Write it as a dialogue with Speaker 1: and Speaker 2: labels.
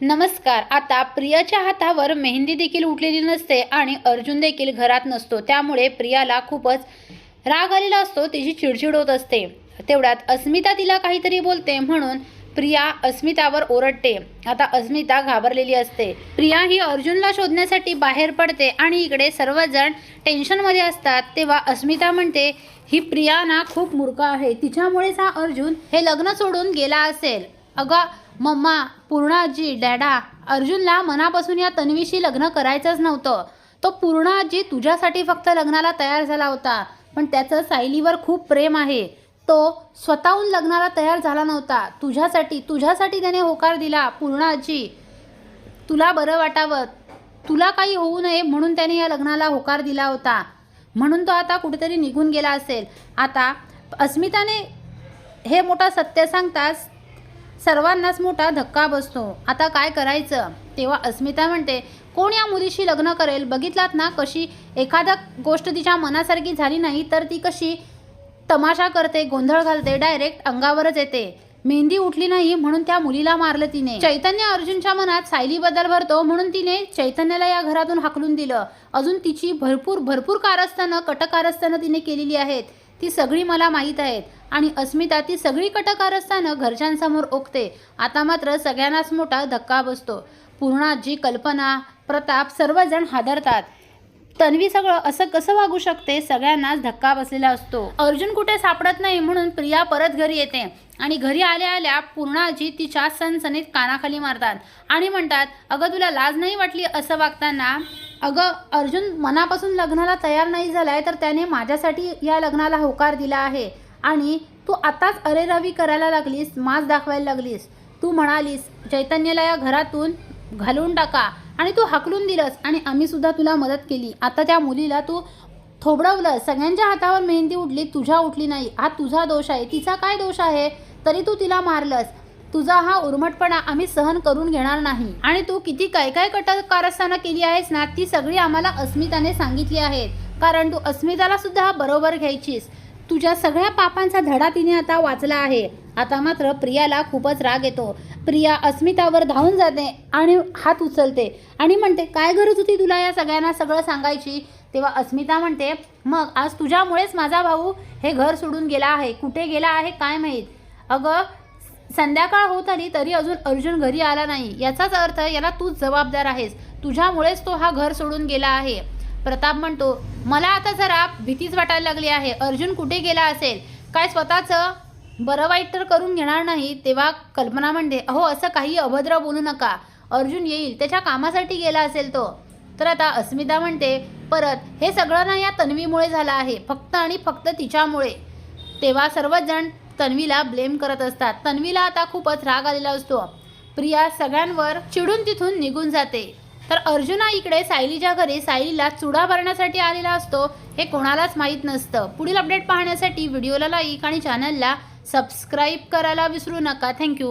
Speaker 1: नमस्कार आता प्रियाच्या हातावर मेहंदी देखील उठलेली नसते आणि अर्जुन देखील घरात नसतो. त्यामुळे प्रियाला खूपच राग आलेला असतो तिची चिडचिड होत असते. तेवढ्यात अस्मिता तिला काहीतरी बोलते म्हणून प्रिया अस्मितावर ओरडते. आता अस्मिता घाबरलेली असते. प्रिया ही अर्जुनला शोधण्यासाठी बाहेर पडते आणि इकडे सर्वजण टेन्शनमध्ये असतात. तेव्हा अस्मिता म्हणते ही प्रिया ना खूप मूर्ख आहे. तिच्यामुळेच हा अर्जुन हे लग्न सोडून गेला असेल. अगं मम्मा पूर्ण आजी डॅडा अर्जुनला मनापासून या तन्वीशी लग्न करायचंच नव्हतं. तो पूर्ण आजी तुझ्यासाठी फक्त लग्नाला तयार झाला होता पण त्याचं सायलीवर खूप प्रेम आहे. तो स्वतःहून लग्नाला तयार झाला नव्हता. तुझ्यासाठी तुझ्यासाठी त्याने होकार दिला पूर्ण आजी तुला बरं वाटावं. तुला काही होऊ नये म्हणून त्याने या लग्नाला होकार दिला होता. म्हणून तो आता कुठेतरी निघून गेला असेल. आता अस्मिताने हे मोठं सत्य सांगताच सर्वांनाच मोठा धक्का बसतो. आता काय करायचं? तेव्हा अस्मिता म्हणते कोण या मुलीशी लग्न करेल? बघितलात ना कशी एखादा गोष्ट तिच्या मनासारखी झाली नाही तर ती कशी तमाशा करते गोंधळ घालते डायरेक्ट अंगावरच येते. मेहंदी उठली नाही म्हणून त्या मुलीला मारलं तिने. चैतन्य अर्जुनच्या मनात सायलीबद्दल भरतो म्हणून तिने चैतन्याला या घरातून हाकलून दिलं. अजून तिची भरपूर भरपूर कारस्थानं कटकारस्थानं तिने केलेली आहेत. ती सगळी मला माहीत आहेत. आणि अस्मिता ती सगळी कटकार असताना घरच्यांसमोर ओकते. आता मात्र सगळ्यांनाच मोठा धक्का बसतो. पूर्णाजी कल्पना प्रताप सर्वजण हादरतात. तन्वी सगळं असं कसं वागू शकते? सगळ्यांनाच धक्का बसलेला असतो. अर्जुन कुठे सापडत नाही म्हणून प्रिया परत घरी येते. आणि घरी आल्या आल्या पूर्णाजी तिच्या सणसणीत कानाखाली मारतात आणि म्हणतात अगं तुला लाज नाही वाटली असं वागताना? अगं अर्जुन मनापासून लग्नाला तयार नाही झालाय तर त्याने माझ्यासाठी या लग्नाला होकार दिला आहे. आणि तू आताच अरे रवी करायला लागलीस मास दाखवायला लागलीस. तू म्हणालीस चैतन्याला या घरातून घालून टाका. आणि तू हाकलून दिलंस आणि आम्हीसुद्धा तुला मदत केली. आता त्या मुलीला तू थोबडवलं सगळ्यांच्या हातावर मेहंदी उठली तुझ्या उठली नाही. हा तुझा दोष आहे. तिचा काय दोष आहे? तरी तू तिला मारलंस. तुझा हा उर्मटपणा आम्ही सहन करून घेणार नाही. आणि तू किती काय काय कटकारस्थानं केली आहेस ना ती सगळी आम्हाला अस्मिताने सांगितली आहेत. कारण तू अस्मिताला सुद्धा बरोबर घ्यायचीस. तुझ्या सगळ्या पापांचा धडा तिने आता वाचला आहे. आता मात्र प्रियाला खूपच राग येतो. प्रिया अस्मितावर धावून जाते आणि हात उचलते आणि म्हणते काय गरज होती तुला या सगळ्यांना सगळं सांगायची? तेव्हा अस्मिता म्हणते मग आज तुझ्यामुळेच माझा भाऊ हे घर सोडून गेला आहे. कुठे गेला आहे काय माहीत? अगं संध्याकाळ होत आली तरी अजून अर्जुन घरी आला नाही. याचाच अर्थ याला तूच जबाबदार आहेस. तुझ्यामुळेच तो हा घर सोडून गेला आहे. प्रताप म्हणतो मला आता जरा भीतीच वाटायला लागली आहे. अर्जुन कुठे गेला असेल? काय स्वतःचं बरं वाईट तर करून घेणार नाही. तेव्हा कल्पना म्हणते अहो असं काही अभद्र बोलू नका. अर्जुन येईल त्याच्या कामासाठी गेला असेल तो. तर आता अस्मिता म्हणते परत हे सगळं ना या तन्वीमुळे झालं आहे. फक्त आणि फक्त तिच्यामुळे. तेव्हा सर्वच जण तन्वीला ब्लेम करत असतात. तन्वीला आता खूपच राग आलेला असतो. प्रिया सगळ्यांवर चिडून तिथून निघून जाते. तर अर्जुना इकडे सायलीच्या घरी सायलीला चुडा भरण्यासाठी आलेला असतो हे कोणालाच माहीत नसतं. पुढील अपडेट पाहण्यासाठी व्हिडिओला लाईक आणि चॅनलला सबस्क्राईब करायला विसरू नका. थँक्यू